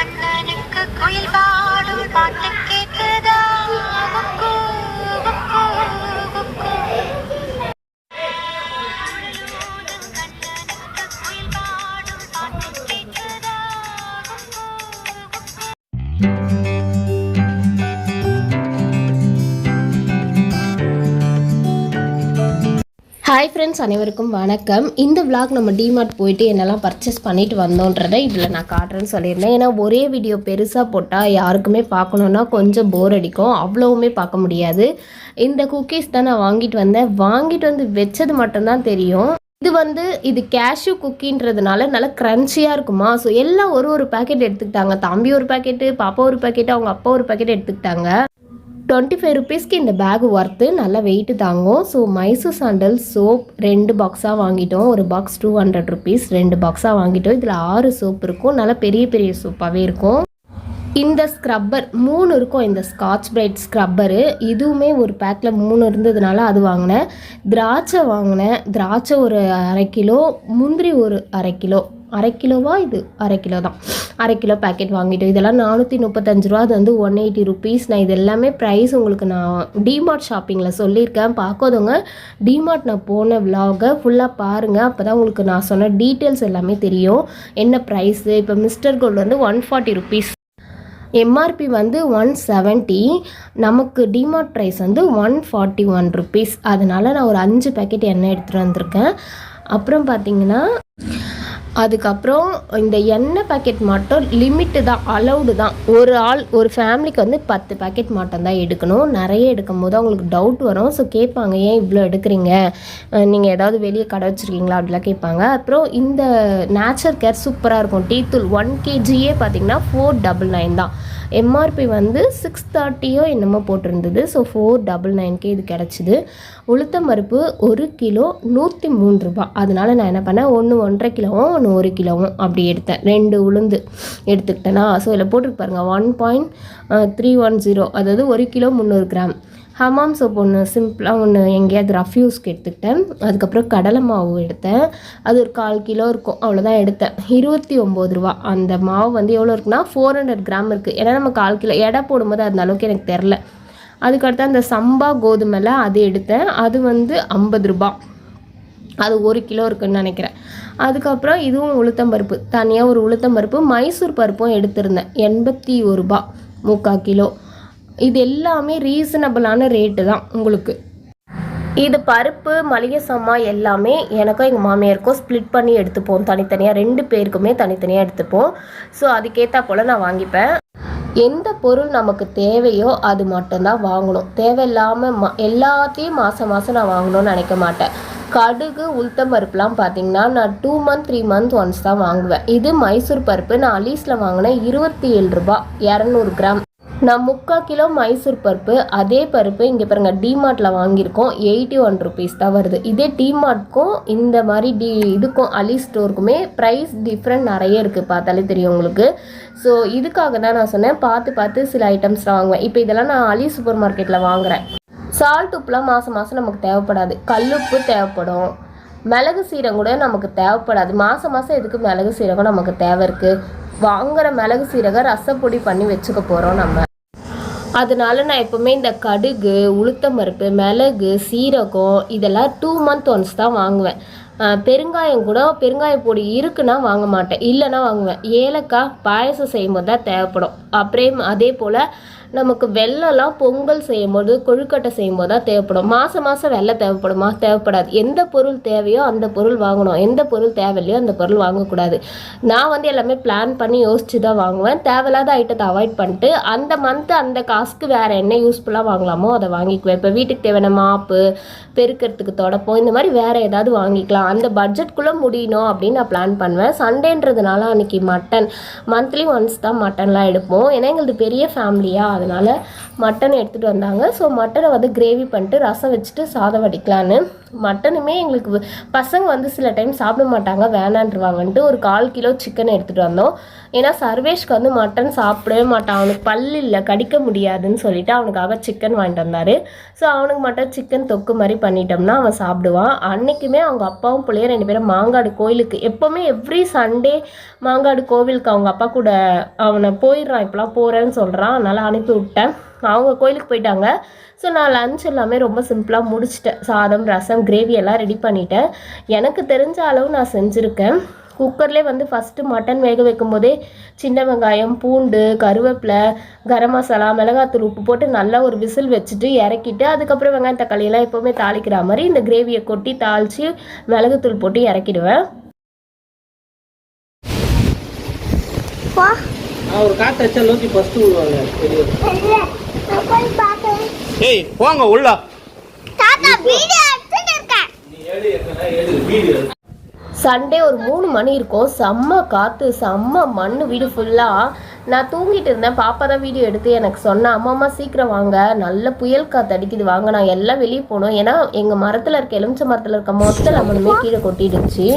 I'm not Black Planet. அனைவருக்கும் வணக்கம். இந்த விளாக் நம்ம டிமார்ட் போயிட்டு என்னெல்லாம் பர்ச்சேஸ் பண்ணிட்டு வந்தோன்றதை இதில் நான் காட்டுறேன்னு சொல்லியிருந்தேன். ஏன்னா ஒரே வீடியோ பெருசாக போட்டால் யாருக்குமே பார்க்கணுன்னா கொஞ்சம் போர் அடிக்கும். அவ்வளவுமே பார்க்க முடியாது. இந்த குக்கீஸ் தான் நான் வாங்கிட்டு வந்தேன். வாங்கிட்டு வந்து வச்சது மட்டும்தான் தெரியும். இது வந்து இது கேஷ்யூ குக்கின்றதுனால நல்லா க்ரன்ச்சியாக இருக்குமா? ஸோ எல்லாம் ஒரு ஒரு பேக்கெட் எடுத்துக்கிட்டாங்க. தம்பி ஒரு பேக்கெட்டு பாப்பா ஒரு பேக்கெட்டு அவங்க அப்பா ஒரு பேக்கெட் எடுத்துக்கிட்டாங்க. டுவெண்ட்டி ஃபைவ் ருபீஸ்க்கு இந்த பேக் ஒர்த்து நல்லா வெயிட்டு தாங்கும். ஸோ மைசூர் சாண்டல் சோப் ரெண்டு பாக்ஸாக வாங்கிட்டோம். ஒரு பாக்ஸ் டூ ஹண்ட்ரட் ருபீஸ் ரெண்டு பாக்ஸாக வாங்கிட்டோம். இதில் ஆறு சோப் இருக்கும். நல்லா பெரிய பெரிய சோப்பாகவே இருக்கும். இந்த ஸ்க்ரப்பர் மூணு இருக்கும். இந்த ஸ்காட்ச் பிரைட் ஸ்க்ரப்பரு இதுவுமே ஒரு பேக்கில் மூணு இருந்ததுனால அது வாங்கினேன். திராட்சை வாங்கினேன். திராட்சை ஒரு அரை கிலோ முந்திரி ஒரு அரை கிலோ. அரை கிலோவா இது? அரை கிலோ தான். அரை கிலோ பேக்கெட் வாங்கிட்டோம். இதெல்லாம் நானூற்றி முப்பத்தஞ்சு ரூபா. அது வந்து ஒன் எயிட்டி ருபீஸ் நான் இது எல்லாமே ப்ரைஸ் உங்களுக்கு நான் டிமார்ட் ஷாப்பிங்கில் சொல்லியிருக்கேன். பார்க்காதவங்க டிமார்ட் நான் போன விலாகை ஃபுல்லாக பாருங்கள் அப்போ தான் உங்களுக்கு நான் சொன்ன டீட்டெயில்ஸ் எல்லாமே தெரியும். என்ன ப்ரைஸு இப்போ மிஸ்டர் கோல்டு வந்து ஒன் ஃபார்ட்டி ருபீஸ் எம்ஆர்பி வந்து ஒன் செவன்ட்டி நமக்கு டிமார்ட் ப்ரைஸ் வந்து ஒன் ஃபார்ட்டி ஒன் ருபீஸ் அதனால் நான் ஒரு அஞ்சு பேக்கெட் எண்ணெய் எடுத்துகிட்டு வந்திருக்கேன். அப்புறம் பார்த்தீங்கன்னா அதுக்கப்புறம் இந்த எண்ணெய் பேக்கெட் மட்டும் லிமிட்டு தான் அலௌடு தான். ஒரு ஆள் ஒரு ஃபேமிலிக்கு வந்து பத்து பேக்கெட் மட்டும் தான் எடுக்கணும். நிறைய எடுக்கும் போது அவங்களுக்கு டவுட் வரும். ஸோ கேட்பாங்க ஏன் இவ்வளோ எடுக்கிறீங்க? நீங்கள் ஏதாவது வெளியே கடை வச்சுருக்கீங்களா? அப்படிலாம் கேட்பாங்க. அப்புறம் இந்த நேச்சர் கேர் சூப்பராக இருக்கும். டீத்தூள் ஒன் கேஜியே பார்த்தீங்கன்னா ஃபோர் டபுள் நைன் தான். எம்ஆர்பி வந்து சிக்ஸ் தேர்ட்டியோ என்னமோ போட்டிருந்தது. ஸோ ஃபோர் டபுள் நைன்கே இது கிடச்சிது. உளுத்தம் பருப்பு ஒரு கிலோ நூற்றி மூணு ரூபாய் அதனால நான் என்ன பண்ணேன்? ஒன்று ஒன்றரை கிலோவும் ஒன்று ஒரு கிலோவும் அப்படி எடுத்தேன். ரெண்டு உளுந்து எடுத்துக்கிட்டேனா. ஸோ இதில் போட்டிருக்கு பாருங்கள் one point three one zero அதாவது ஒரு கிலோ முந்நூறு கிராம். ஹமாம் சோப் ஒன்று சிம்பிளாக ஒன்று எங்கேயாவது ரஃப்யூஸ்க்கு எடுத்துக்கிட்டேன் அதுக்கப்புறம் கடலை மாவு எடுத்தேன். அது ஒரு கால் கிலோ இருக்கும். அவ்வளோதான் எடுத்தேன். இருபத்தி ஒம்பது ரூபா. அந்த மாவு வந்து எவ்வளோ இருக்குன்னா ஃபோர் ஹண்ட்ரட் கிராம் இருக்குது ஏன்னா நம்ம கால் கிலோ எடை போடும்போது அந்த அளவுக்கு எனக்கு தெரில அதுக்கடுத்து அந்த சம்பா கோதுமையில் அது எடுத்தேன். அது வந்து ஐம்பது ரூபா. அது ஒரு கிலோ இருக்குன்னு நினைக்கிறேன். அதுக்கப்புறம் இதுவும் உளுத்தம்பருப்பு தனியாக ஒரு உளுத்தம்பருப்பு மைசூர் பருப்பும் எடுத்திருந்தேன். எண்பத்தி ஒரு ரூபா. முக்கால் கிலோ. இது எல்லாமே ரீசனபிளான ரேட்டு தான் உங்களுக்கு. இது பருப்பு மளிகை சாமான் எல்லாமே எனக்கும் எங்கள் மாமியாருக்கும் ஸ்ப்ளிட் பண்ணி எடுத்துப்போம். தனித்தனியாக ரெண்டு பேருக்குமே தனித்தனியாக எடுத்துப்போம். ஸோ அதுக்கேற்றா போல் நான் வாங்கிப்பேன். எந்த பொருள் நமக்கு தேவையோ அது மட்டும்தான் வாங்கணும். தேவையில்லாமல் ம எல்லாத்தையும் மாதம் மாதம் நான் வாங்கணும்னு நினைக்க மாட்டேன். கடுகு உளுத்தம் பருப்புலாம் பார்த்தீங்கன்னா நான் two month three month once தான் வாங்குவேன். இது மைசூர் பருப்பு. நான் அலீஸில் வாங்கினேன் இருபத்தி ஏழு ரூபா இரநூறு கிராம். நான் முக்கால் கிலோ மைசூர் பருப்பு அதே பருப்பு இங்கே பாருங்கள் டிமார்ட்டில் வாங்கியிருக்கோம். எயிட்டி ஒன் ருபீஸ் தான் வருது. இதே டிமார்ட்க்கும் இந்த மாதிரி டி இதுக்கும் அலி ஸ்டோருக்குமே ப்ரைஸ் டிஃப்ரெண்ட் நிறைய இருக்குது பார்த்தாலே தெரியும் உங்களுக்கு. ஸோ இதுக்காக தான் நான் சொன்னேன். பார்த்து பார்த்து சில ஐட்டம்ஸ்லாம் வாங்குவேன். இப்போ இதெல்லாம் நான் அலி சூப்பர் மார்க்கெட்டில் வாங்குகிறேன் சால்ட் உப்புலாம் மாதம் மாதம் நமக்கு தேவைப்படாது. கல்லுப்பு தேவைப்படும். மிளகு சீரகம் கூட நமக்கு தேவைப்படாது. மாதம் மாதம் எதுக்கு மிளகு சீரகம் நமக்கு தேவை இருக்குது வாங்குகிற மிளகு சீரகம் ரசப்பொடி பண்ணி வச்சுக்க போகிறோம் நம்ம. அதனால நான் எப்போவுமே இந்த கடுகு உளுத்தம்பருப்பு மிளகு சீரகம் இதெல்லாம் டூ மந்த் ஒன்ஸ் தான் வாங்குவேன். பெருங்காயம் கூட பெருங்காய பொடி இருக்குன்னா வாங்க மாட்டேன். இல்லைன்னா வாங்குவேன். ஏலக்காய் பாயசம் செய்யும்போது தான் தேவைப்படும். அப்புறம் அதே போல் நமக்கு வெள்ளம்லாம் பொங்கல் செய்யும்போது கொழுக்கட்டை செய்யும்போது தான் தேவைப்படும். மாதம் மாதம் வெள்ளை தேவைப்படுமா? தேவைப்படாது. எந்த பொருள் தேவையோ அந்த பொருள் வாங்கணும். எந்த பொருள் தேவையில்லையோ அந்த பொருள் வாங்கக்கூடாது. நான் வந்து எல்லாமே பிளான் பண்ணி யோசிச்சு தான் வாங்குவேன். தேவையில்லாத ஐட்டத்தை அவாய்ட் பண்ணிட்டு அந்த மந்த்து அந்த காசுக்கு வேறு என்ன யூஸ்ஃபுல்லாக வாங்கலாமோ அதை வாங்கிக்குவேன். இப்போ வீட்டுக்கு தேவையான மாப்பு பெருக்கிறதுக்கு தொடப்போம் இந்த மாதிரி வேறு ஏதாவது வாங்கிக்கலாம். அந்த பட்ஜெட்குள்ளே முடியணும் அப்படின்னு நான் பிளான் பண்ணுவேன். சண்டேன்றதுனால அன்றைக்கி மட்டன் மந்த்லி ஒன்ஸ் தான் மட்டன்லாம் எடுப்போம். ஏன்னா எங்களது பெரிய ஃபேமிலியாக அதனால் மட்டன் எடுத்துகிட்டு வந்தாங்க. ஸோ மட்டனை வந்து கிரேவி பண்ணிட்டு ரசம் வச்சுட்டு சாதம் வடிக்கலான்னு. மட்டனுமே எங்களுக்கு பசங்க வந்து சில டைம் சாப்பிட மாட்டாங்க வேணான்ருவாங்கன்ட்டு ஒரு கால் கிலோ சிக்கன் எடுத்துகிட்டு வந்தோம். ஏன்னா சர்வேஷ்க்கு வந்து மட்டன் சாப்பிடவே மாட்டான். அவனுக்கு பல்லு இல்லை கடிக்க முடியாதுன்னு சொல்லிட்டு அவனுக்காக சிக்கன் வாங்கிட்டு வந்தார். ஸோ அவனுக்கு மட்டும் சிக்கன் தொக்கு மாதிரி பண்ணிட்டோம்னா அவன் சாப்பிடுவான். அன்றைக்குமே அவங்க அப்பாவும் பிள்ளையும் ரெண்டு பேரும் மாங்காடு கோயிலுக்கு எப்போவுமே எவ்ரி சண்டே மாங்காடு கோவிலுக்கு அவங்க அப்பா கூட அவனை போயிடுறான் இப்போலாம் போகிறேன்னு சொல்கிறான் அதனால் அனுப்பி விட்டேன். அவங்க கோயிலுக்கு போயிட்டாங்க. ஸோ நான் லஞ்ச் எல்லாமே ரொம்ப சிம்பிளாக முடிச்சிட்டேன். சாதம் ரசம் கிரேவி எல்லாம் ரெடி பண்ணிட்டேன். எனக்கு தெரிஞ்ச அளவு நான் செஞ்சுருக்கேன். குக்கர்லேயே வந்து ஃபஸ்ட்டு மட்டன் வேக வைக்கும் போதே சின்ன வெங்காயம் பூண்டு கருவேப்பிலை கரம் மசாலா மிளகாத்தூள் உப்பு போட்டு நல்லா ஒரு விசில் வச்சுட்டு இறக்கிட்டு அதுக்கப்புறம் வெங்காயம் தக்காளி எல்லாம் எப்போவுமே தாளிக்கிற மாதிரி இந்த கிரேவியை கொட்டி தாளித்து மிளகுத்தூள் போட்டு இறக்கிடுவேன். ஒரு காத்து வச்சா விடுவாங்க வெளியே ஏய் போங்க உள்ள. நீ ஏழு எத்தனை ஏழு வீடு சண்டே ஒரு மூணு மணி இருக்கும். செம்ம காற்று செம்ம மண் வீடு ஃபுல்லாக நான் தூங்கிட்டு இருந்தேன். பாப்பா தான் வீடியோ எடுத்து எனக்கு சொன்னா அம்மா அம்மா சீக்கிரம் வாங்க. நல்ல புயல் காற்று அடிக்குது. வாங்க நான் எல்லாம் வெளியே போனோம். ஏன்னா எங்கள் மரத்தில் இருக்க எலுமிச்சை மரத்தில் இருக்க மொத்த லெமனுமே கீழே கொட்டிடுச்சு.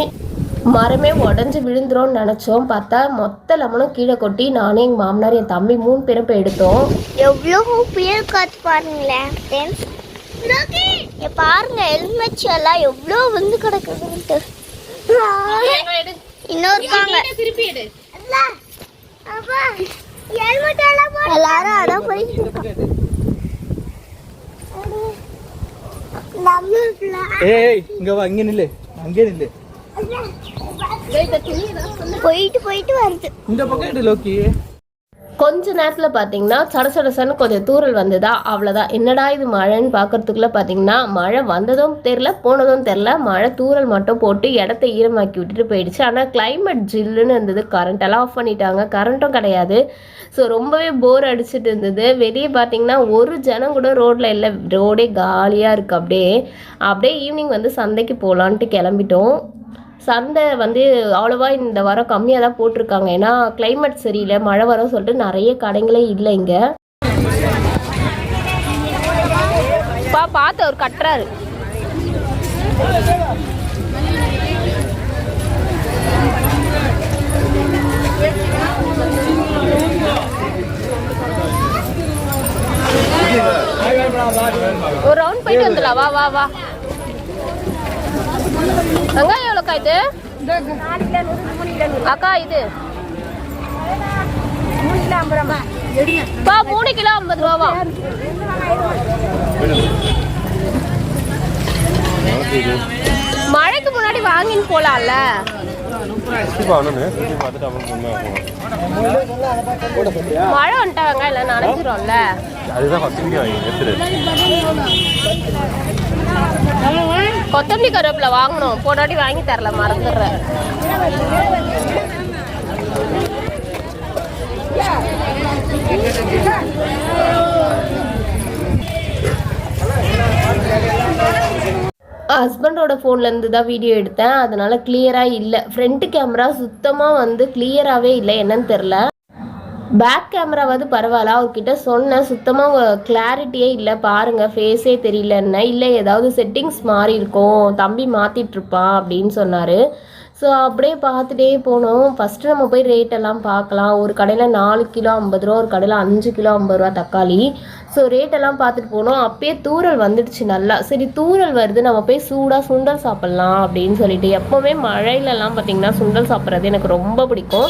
மரமே உடஞ்சி விழுந்துரும்னு நினச்சோம். பார்த்தா மொத்த லெமனும் கீழே கொட்டி நானே எங்கள் மாமனார் என் தம்பி மூணு பேரும் போய் எடுத்தோம். எவ்வளோ புயல் காத்து பாருங்களேன் ஃப்ரெண்ட்ஸ் பாருங்க எலுமிச்சை எல்லாம் எவ்வளோ வந்து கிடக்குதுன்ட்டு. இன்னொரு எல்லாரும் அதான் போயிட்டு இருக்காங்க ஏய் இங்க வா இங்க நில்லு. அங்கே நில்லு. போயிட்டு போயிட்டு வருது. இந்த பக்கம் லோக்கி. கொஞ்ச நேரத்தில் பார்த்தீங்கன்னா சட சடசன்னு கொஞ்சம் தூறல் வந்ததா? அவ்வளோதான் என்னடா இது மழைன்னு பார்க்கறதுக்குள்ள பார்த்தீங்கன்னா மழை வந்ததும் தெரில போனதும் தெரில மழை தூறல் மட்டும் போட்டு இடத்த ஈரமாக்கி விட்டுட்டு போயிடுச்சு. ஆனால் climate ஜில்லுன்னு இருந்தது. கரண்ட் எல்லாம் ஆஃப் பண்ணிட்டாங்க. கரண்ட்டும் கிடையாது. ஸோ ரொம்பவே போர் அடிச்சிட்டு இருந்தது. வெளியே பார்த்தீங்கன்னா ஒரு ஜனம் கூட ரோட்டில் இல்லை. ரோடே காலியாக இருக்குது அப்படியே. அப்படியே ஈவினிங் வந்து சந்தைக்கு போகலான்ட்டு கிளம்பிட்டோம். சந்தை வந்து அவ்வளோவா இந்த வாரம் கம்மியாக தான் போட்டிருக்காங்க. ஏன்னா கிளைமேட் சரியில்லை மழை வரும் சொல்லிட்டு நிறைய கடைங்களே இல்லை இங்கே. பா பார்த்து அவர் கட்டுறாரு. ஒரு ரவுண்ட் போயிட்டு வந்துடலாம். வா வா வா. அங்க எவ்வளோக்கா இது? அக்கா இது? மூணு கிலோ ஐம்பது ரூபாவா? மழைக்கு முன்னாடி வாங்கின்னு போலாம்ல. மழை வந்துட்டா வெங்காயம் இல்லை நனைஞ்சிரும்ல. கொத்தமல்லி கருவேப்பிலை வாங்கணும். போனாடி வாங்கி தரல மறந்துடுறேன். ஹஸ்பண்டோட ஃபோன்லேருந்து தான் வீடியோ எடுத்தேன். அதனால் கிளியராக இல்லை. ஃப்ரண்ட் கேமரா சுத்தமாக வந்து கிளியராகவே இல்லை. என்னன்னு தெரில பேக் கேமராவது பரவாயில்ல. அவர்கிட்ட சொன்னேன். சுத்தமாக கிளாரிட்டியே இல்லை. பாருங்கள் ஃபேஸே தெரியலன்னு. இல்லை ஏதாவது செட்டிங்ஸ் மாறி இருக்கும் தம்பி மாற்றிட்டு இருப்பான் அப்படின்னு சொன்னார். ஸோ அப்படியே பார்த்துட்டே போனோம். ஃபஸ்ட்டு நம்ம போய் ரேட் எல்லாம் பார்க்கலாம். ஒரு கடையில் நாலு கிலோ ஐம்பது ரூபா ஒரு கடையில் அஞ்சு கிலோ ஐம்பது ரூபா தக்காளி. ஸோ ரேட்டெல்லாம் பார்த்துட்டு போனோம். அப்பயே தூறல் வந்துடுச்சு நல்லா. சரி தூறல் வருது. நம்ம போய் சூடாக சுண்டல் சாப்பிட்லாம் அப்படின்னு சொல்லிட்டு எப்போவுமே மழையிலலாம் பார்த்தீங்கன்னா சுண்டல் சாப்பிட்றது எனக்கு ரொம்ப பிடிக்கும்.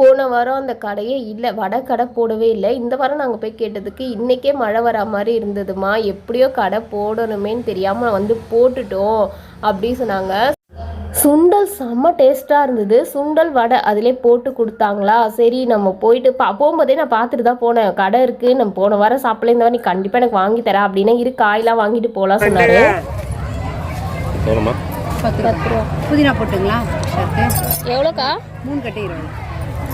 போன வாரம் அந்த கடையே இல்லை. வடை கடை போடவே இல்லை. இந்த வாரம் நாங்கள் போய் கேட்டதுக்கு இன்றைக்கே மழை வரா மாதிரி இருந்ததுமா? எப்படியோ கடை போடணுமேன்னு தெரியாமல் வந்து போட்டுட்டோம் அப்படி சொன்னாங்க. சுண்டல் செம்ம டேஸ்ட்டாக இருந்தது. சுண்டல் வடை அதிலே போட்டு கொடுத்தாங்களா? சரி நம்ம போயிட்டு பா போகும்போதே நான் பார்த்துட்டு தான் போனேன். கடை இருக்குது நம்ம போன வாரம் சாப்பிடல. இந்த வாரம் நீ கண்டிப்பாக எனக்கு வாங்கி தர அப்படின்னா இரு காயெல்லாம் வாங்கிட்டு போகலாம் சொன்னார். புதினா போட்டுங்களா? எவ்வளோக்கா? மூணு கட்டு இருபது.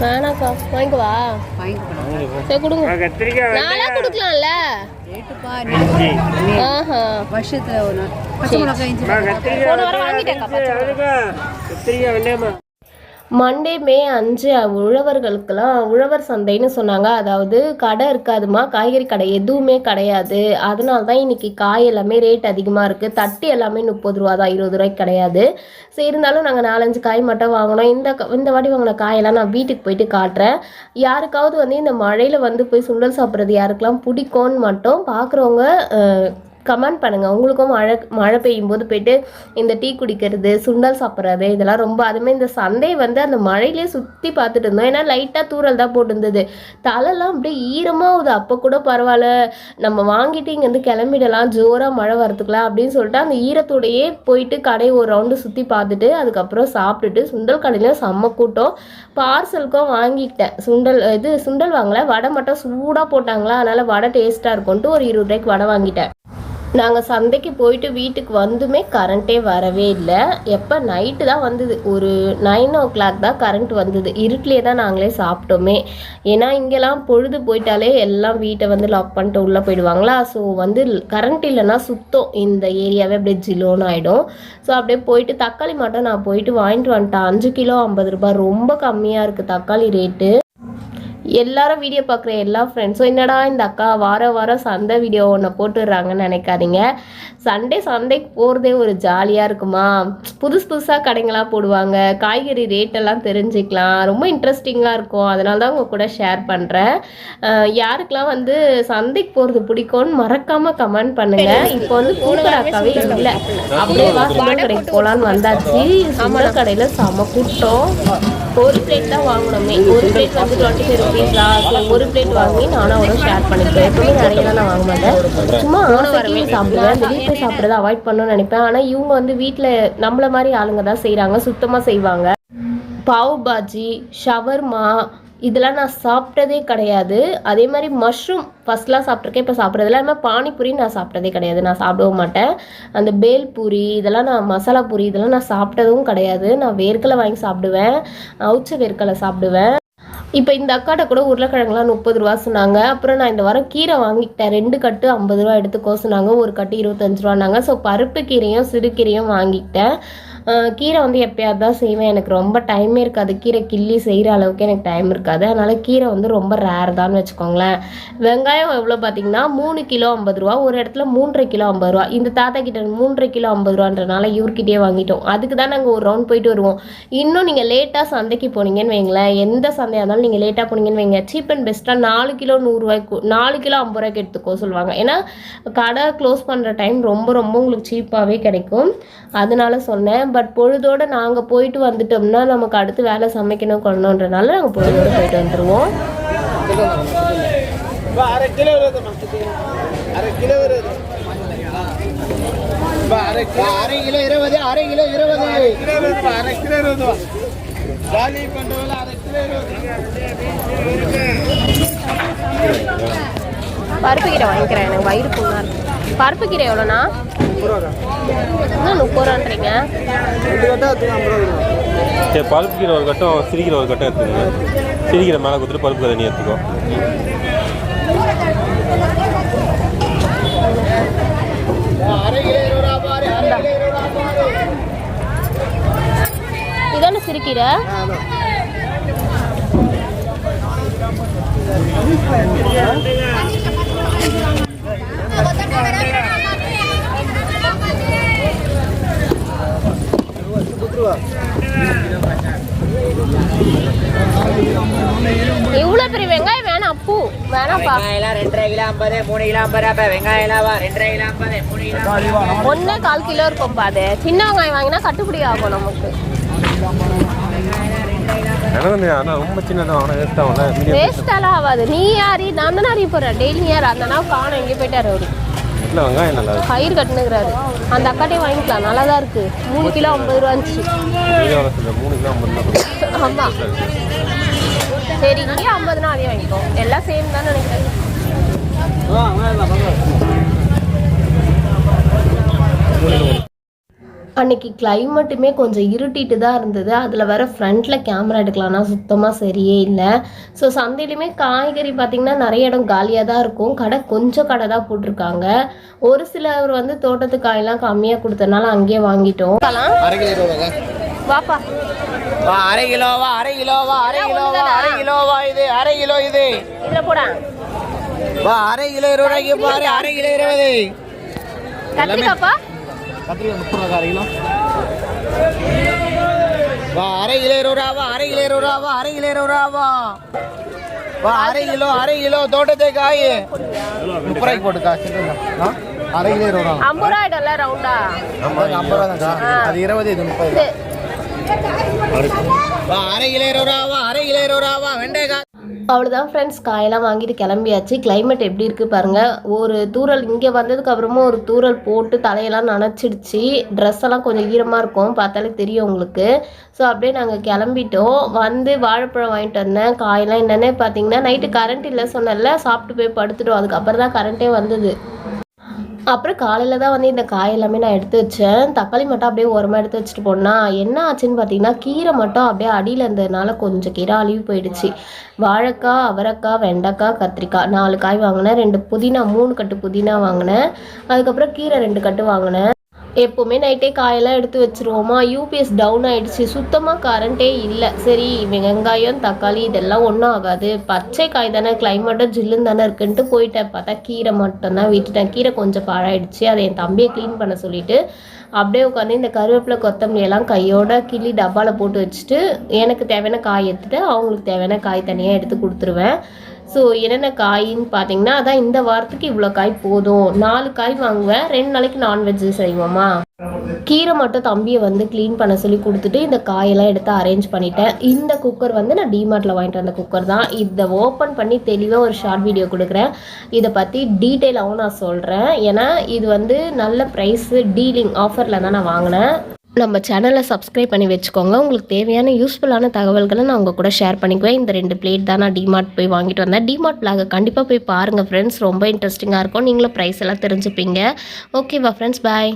வேணாக்கா. வாங்கிக்கவா? வாங்கிக்கூடாது சரி கொடுங்க. நாளா கொடுக்கலாம்ல? வருஷத்துல போன வாரம் மிளகா. மண்டே மே அஞ்சு உழவர்களுக்கெல்லாம் உழவர் சந்தைன்னு சொன்னாங்க. அதாவது கடை இருக்காதுமா காய்கறி கடை எதுவுமே கிடையாது. அதனால தான் இன்னைக்கு காய் எல்லாமே ரேட் அதிகமாக இருக்குது தட்டு எல்லாமே முப்பது ரூபா தான் இருபது ரூபாய்க்கு கிடையாது. சரி இருந்தாலும் நாங்கள் நாலஞ்சு காய் மட்டும் வாங்கினோம். இந்த இந்த வாட்டி வாங்கின காயெல்லாம் நான் வீட்டுக்கு போயிட்டு காட்டுறேன். யாருக்காவது வந்து இந்த மழையில் வந்து போய் சுண்டல் சாப்பிட்றது யாருக்கெல்லாம் பிடிக்கும்னு மட்டும் பார்க்குறவங்க கமெண்ட் பண்ணுங்கள் உங்களுக்கும் மழை மழை பெய்யும் போது போயிட்டு இந்த டீ குடிக்கிறது சுண்டல் சாப்பிட்றது இதெல்லாம் ரொம்ப அதுமாதிரி இந்த சண்டே வந்து அந்த மழையிலே சுற்றி பார்த்துட்டு இருந்தோம். ஏன்னா லைட்டாக தூரல் தான் போட்டுருந்தது. தலைலாம் அப்படியே ஈரமாகுது. அப்போ கூட பரவாயில்ல. நம்ம வாங்கிட்டு இங்கேருந்து கிளம்பிடலாம். ஜோராக மழை வரத்துக்கலாம் அப்படின்னு சொல்லிட்டு அந்த ஈரத்தோடையே போயிட்டு கடையை ஒரு ரவுண்டு சுற்றி பார்த்துட்டு அதுக்கப்புறம் சாப்பிட்டுட்டு சுண்டல் கடையில் செம்ம கூட்டம். பார்சலுக்கும் வாங்கிக்கிட்டேன். சுண்டல் இது சுண்டல் வாங்கலை. வடை மட்டும் சூடாக போட்டாங்களா? அதனால் வடை டேஸ்ட்டாக இருக்கும்ன்ட்டு ஒரு இருபது ரூபாய்க்கு வடை வாங்கிட்டேன். நாங்கள் சந்தைக்கு போயிட்டு வீட்டுக்கு வந்துமே கரண்ட்டே வரவே இல்லை. எப்போ நைட்டு தான் வந்தது. ஒரு நைன் ஓ கிளாக் தான் கரண்ட் வந்தது. இருட்டிலே தான் நாங்களே சாப்பிட்டோமே. ஏன்னா இங்கெல்லாம் பொழுது போயிட்டாலே எல்லாம் வீட்டை வந்து லாக் பண்ணிட்டு உள்ளே போயிடுவாங்களா? ஸோ வந்து கரண்ட் இல்லைன்னா சுத்தம். இந்த ஏரியாவே அப்படியே ஜிலோன்னு ஆகிடும் ஸோ அப்படியே போயிட்டு தக்காளி மட்டும் நான் போயிட்டு வாங்கிட்டு வந்துட்டேன். அஞ்சு கிலோ ஐம்பது ரூபாய். ரொம்ப கம்மியாக இருக்குது தக்காளி ரேட்டு எல்லாரும் வீடியோ பார்க்குற எல்லா ஃப்ரெண்ட்ஸும் என்னடா இந்த அக்கா வார வாரம் சந்தை வீடியோ ஒன்று போட்டுடுறாங்கன்னு நினைக்காதீங்க. சண்டே சந்தைக்கு போகிறதே ஒரு ஜாலியாக இருக்குமா? புதுசு புதுசாக கடைங்களாம் போடுவாங்க. காய்கறி ரேட்டெல்லாம் தெரிஞ்சுக்கலாம். ரொம்ப இன்ட்ரெஸ்டிங்காக இருக்கும். அதனால தான் உங்கள் கூட ஷேர் பண்ணுறேன் யாருக்கெல்லாம் வந்து சந்தைக்கு போகிறது பிடிக்கும்னு மறக்காமல் கமெண்ட் பண்ணுங்கள் இப்போ வந்து கூட அக்காவே இல்லை. அப்படியே வா கடைக்கு போகலான்னு வந்தாச்சு. சுண்டல் கடையில் செம கூட்டம். ஒரு பிளேட் தான் வாங்கணுமே. ஒரு பிளேட் வந்து டுவெண்ட்டி ஃபைவ் ருபீஸா ஸோ ஒரு பிளேட் வாங்கி நானும் ஷேர் பண்ணிப்பேன். எப்பவுமே நிறையலாம் நான் வாங்க மாட்டேன். சும்மா ஆசைக்கு சாப்பிடுவேன். வெளியே போய் சாப்பிட்றத அவாய்ட் பண்ணணும்னு நினைப்பேன். ஆனால் இவங்க வந்து வீட்டில் நம்மள மாதிரி ஆளுங்க தான் செய்கிறாங்க சுத்தமாக செய்வாங்க. பாவ் பாஜி ஷவர்மா இதெல்லாம் நான் சாப்பிட்டதே கிடையாது. அதே மாதிரி மஷ்ரூம் ஃபஸ்ட்லாம் சாப்பிட்ருக்கேன் இப்போ சாப்பிட்றதில்ல அது பானிபூரி நான் சாப்பிட்டதே கிடையாது. நான் சாப்பிடவும் மாட்டேன். அந்த பேல் பூரி இதெல்லாம் நான் மசாலா பூரி இதெல்லாம் நான் சாப்பிட்டதும் கிடையாது. நான் வேர்க்கலை வாங்கி சாப்பிடுவேன். அவுச்ச வேர்க்கலை சாப்பிடுவேன். இப்போ இந்த அக்காட்ட கூட உருளைக்கிழங்குலாம் முப்பது ரூபா சொன்னாங்க. அப்புறம் நான் இந்த வாரம் கீரை வாங்கிக்கிட்டேன். ரெண்டு கட்டு ஐம்பது ரூபா எடுத்துக்கோ சொன்னாங்க. ஒரு கட்டு இருபத்தஞ்சு ரூபான்னாங்க. ஸோ பருப்பு கீரையும் சிறுகீரையும் வாங்கிக்கிட்டேன். கீரை வந்து எப்பயாவது தான் செய்வேன். எனக்கு ரொம்ப டைமே இருக்காது. கீரை கிள்ளி செய்கிற அளவுக்கு எனக்கு டைம் இருக்காது. அதனால் கீரை வந்து ரொம்ப ரேர் தான் வச்சுக்கோங்களேன். வெங்காயம் எவ்வளோ பார்த்தீங்கன்னா மூணு கிலோ ஐம்பது ரூபா. ஒரு இடத்துல மூன்றரை கிலோ ஐம்பது ரூபா. இந்த தாத்தா கிட்ட மூன்றரை கிலோ ஐம்பது ரூபான்றனால இவர்கிட்டயே வாங்கிட்டோம். அதுக்கு தான் நாங்கள் ஒரு ரவுண்ட் போயிட்டு வருவோம். இன்னும் நீங்கள் லேட்டாக சந்தைக்கு போனீங்கன்னு வைங்களேன். எந்த சந்தையாக இருந்தாலும் நீங்கள் லேட்டாக போனீங்கன்னு வைங்க. சீப் அண்ட் பெஸ்ட்டாக நாலு கிலோ நூறுரூவாய்க்கு நாலு கிலோ ஐம்பது ரூபாய்க்கு எடுத்துக்கோ சொல்லுவாங்க. ஏன்னா கடை க்ளோஸ் பண்ணுற டைம் ரொம்ப ரொம்ப உங்களுக்கு சீப்பாகவே கிடைக்கும். அதனால சொன்னேன். பட் பொழுதோடு நாங்கள் போயிட்டு வந்துட்டோம்னா நமக்கு அடுத்து வேலை சமைக்கணும் கொண்டோன்றனால நாங்கள் பொழுதோடு போயிட்டு வந்துடுவோம் அரை பருப்பு கீரை வாங்கிக்கிறேன் எனக்கு வயிறு புண்ணா பருப்பு கீரை எவ்வளோண்ணா? இன்னும் முப்பது ரூபான்றீங்க சரி பருப்பு கீரை ஒரு கட்டம் சிறுகீரை ஒரு கட்டம் எடுத்துக்கோங்க. சிறுகீரை மேலே கொடுத்துட்டு பருப்பு கீரை நீ எடுத்துக்கோ. இதான சிறுகீரை? பாரு அரை கிலோ இருபது ரூபா பாரு இதானே சிரிக்கீரை இவ்வளோ பெரிய வெங்காயம் வேணாம் பூ வேணாம்ப்பா. வெங்காயம் ரெண்டரை கிலோ ஐம்பது மூணு கிலோ ஐம்பது ரூபா வெங்காயம் எல்லாம் ரெண்டரை கிலோ ஐம்பது மூணு கிலோ ஒன்றே கால் கிலோ இருக்கும்ப்பா அது. சின்ன வெங்காயம் வாங்கினா கட்டுப்படி ஆகும் நமக்கு. எனக்கு ஆனால் ரொம்ப ஆகல ஆகாது நீ யாரு? நான் தானே அறிய போகிறேன் டெய்லி யார்? அந்த நாள் காணும். எங்கே போயிட்டாரு அவரு. இல்லை வெங்காயம் நல்லா கட்டுனுங்கிறாரு. அந்த அக்காட்டையே வாங்கிக்கலாம். நல்லா தான் இருக்கு. மூணு கிலோ ஐம்பது ரூபா இருந்துச்சு. மூணு கிலோ ஐம்பது ஆமாம் சரி இங்கேயே ஐம்பதுனா அதே வாங்கிக்கோ. எல்லாம் சேம் தான் நினைக்கிறேன். அன்னைக்கு கிளைமேட்டுமே கொஞ்சம் இருட்டிட்டு தான் இருந்தது. அதில் வர ஃப்ரண்ட்டில் கேமரா எடுக்கலாம்னா சுத்தமாக சரியே இல்லை. ஸோ சந்தையிலுமே காய்கறி பார்த்திங்கன்னா நிறைய இடம் காலியாக தான் இருக்கும். கடை கொஞ்சம் கடை தான் போட்டிருக்காங்க. ஒரு சிலர் வந்து தோட்டத்து காயெல்லாம் கம்மியாக கொடுத்தனால அங்கேயே வாங்கிட்டோம். அரை கிலோ இருபது வாப்பா. வா அரை கிலோவா அரை கிலோவா அரை கிலோவா அரை கிலோவா இது அரை கிலோ இது. இதில் போடா. வா அரை கிலோ இருபது ரூபாய்க்கு பாரு அரை கிலோ இருபது. கத்திரிக்காப்பா? கத்திரிக்காய் முப்பது ரூபா அரை கிலோ. வா அரை கிலோ இருபது ரூபாவா அரை கிலோ இருபது ரூபாவா அரை கிலோ இருபது ரூபாவா வா அரை கிலோ அரை கிலோ தோட்டத்தை காய். முப்பது ரூபாய்க்கு போட்டுக்கா ஆ? அரை கிலோ இருபது ரூபா ஐம்பது ரவுண்டா ஐம்பது ஐம்பது ரூபா அது இருபது இது முப்பது. வா அரை கிலோ இருபது ரூபாவா அரை கிலோ இருபது ரூபாவா வெண்டைக்காய். அவ்வளோதான் ஃப்ரெண்ட்ஸ் காயெல்லாம் வாங்கிட்டு கிளம்பியாச்சு. கிளைமேட் எப்படி இருக்குது பாருங்கள் ஒரு தூரல் இங்கே வந்ததுக்கு அப்புறமா ஒரு தூரல் போட்டு தலையெல்லாம் நனைச்சிடுச்சு. ட்ரெஸ் எல்லாம் கொஞ்சம் ஈரமாக இருக்கும். பார்த்தாலே தெரியும் உங்களுக்கு. ஸோ அப்படியே நாங்கள் கிளம்பிட்டோம். வந்து வாழைப்பழம் வாங்கிட்டு வந்தேன். காயெல்லாம் என்னென்னு பார்த்தீங்கன்னா நைட்டு கரண்ட் இல்லை சொன்னல சாப்பிட்டு போய் படுத்துட்டோம். அதுக்கப்புறம் தான் கரண்ட்டே வந்தது. அப்புறம் காலையில் தான் வந்து இந்த காய் எல்லாமே நான் எடுத்து வச்சேன். தக்காளி மட்டும் அப்படியே ஓரமாக எடுத்து வச்சுட்டு போனால் என்ன ஆச்சுன்னு பார்த்தீங்கன்னா கீரை மட்டும் அப்படியே அடியில் இருந்ததுனால கொஞ்சம் கீரை அழிவு போயிடுச்சு. வாழைக்காய் அவரைக்காய் வெண்டைக்காய் கத்திரிக்காய் நாலு காய் வாங்கினேன். ரெண்டு புதினா மூணு கட்டு புதினா வாங்கினேன். அதுக்கப்புறம் கீரை ரெண்டு கட்டு வாங்கினேன். எப்போவுமே நைட்டே காயெல்லாம் எடுத்து வச்சுருவோமா? யூபிஎஸ் டவுன் ஆகிடுச்சு சுத்தமாக கரண்ட்டே இல்லை. சரி வெங்காயம் தக்காளி இதெல்லாம் ஒன்றும் ஆகாது. பச்சை காய் தானே கிளைமேட்டும் ஜில்லுன்னு தானே இருக்குன்ட்டு போயிட்டேன். பார்த்தா கீரை மட்டும்தான் விட்டுட்டேன். கீரை கொஞ்சம் பாழாயிடுச்சு. அதை என் தம்பியை க்ளீன் பண்ண சொல்லிட்டு அப்படியே உட்காந்து இந்த கருவேப்பிலை கொத்தமல்லி எல்லாம் கையோட கிள்ளி டப்பாவில் போட்டு வச்சுட்டு எனக்கு தேவையான காய் எடுத்துகிட்டு அவங்களுக்கு தேவையான காய் தனியாக எடுத்து கொடுத்துருவேன். ஸோ என்னென்ன காயின்னு பார்த்தீங்கன்னா அதான் இந்த வாரத்துக்கு இவ்வளோ காய் போதும். நாலு காய் வாங்குவேன். ரெண்டு நாளைக்கு நான்வெஜ் செய்வோமா? கீரை மட்டும் தம்பியை வந்து க்ளீன் பண்ண சொல்லி கொடுத்துட்டு இந்த காயெல்லாம் எடுத்து அரேஞ்ச் பண்ணிட்டேன். இந்த குக்கர் வந்து நான் டிமார்ட்டில் வாங்கிட்டு வந்த குக்கர் தான். இதை ஓப்பன் பண்ணி தெளிவாக ஒரு ஷார்ட் வீடியோ கொடுக்குறேன். இதை பற்றி டீட்டெயிலாகவும் நான் சொல்கிறேன் ஏன்னா இது வந்து நல்ல ப்ரைஸு டீலிங் ஆஃபரில் தான் நான் வாங்கினேன். நம்ம சேனலை சப்ஸ்கிரைப் பண்ணி வச்சுக்கோங்க. உங்களுக்கு தேவையான யூஸ்ஃபுல்லான தகவல்களை நான் உங்கள் கூட ஷேர் பண்ணிக்குவேன். இந்த ரெண்டு பிளேட் தான் நான் டிமார்ட் போய் வாங்கிட்டு வந்தேன். டிமார்ட் பிளாக கண்டிப்பாக போய் பாருங்கள் ஃப்ரெண்ட்ஸ் ரொம்ப இன்ட்ரெஸ்டிங்காக இருக்கும். நீங்களும் ப்ரைஸ் எல்லாம் தெரிஞ்சுப்பீங்க. ஓகேவா ஃப்ரெண்ட்ஸ் பாய்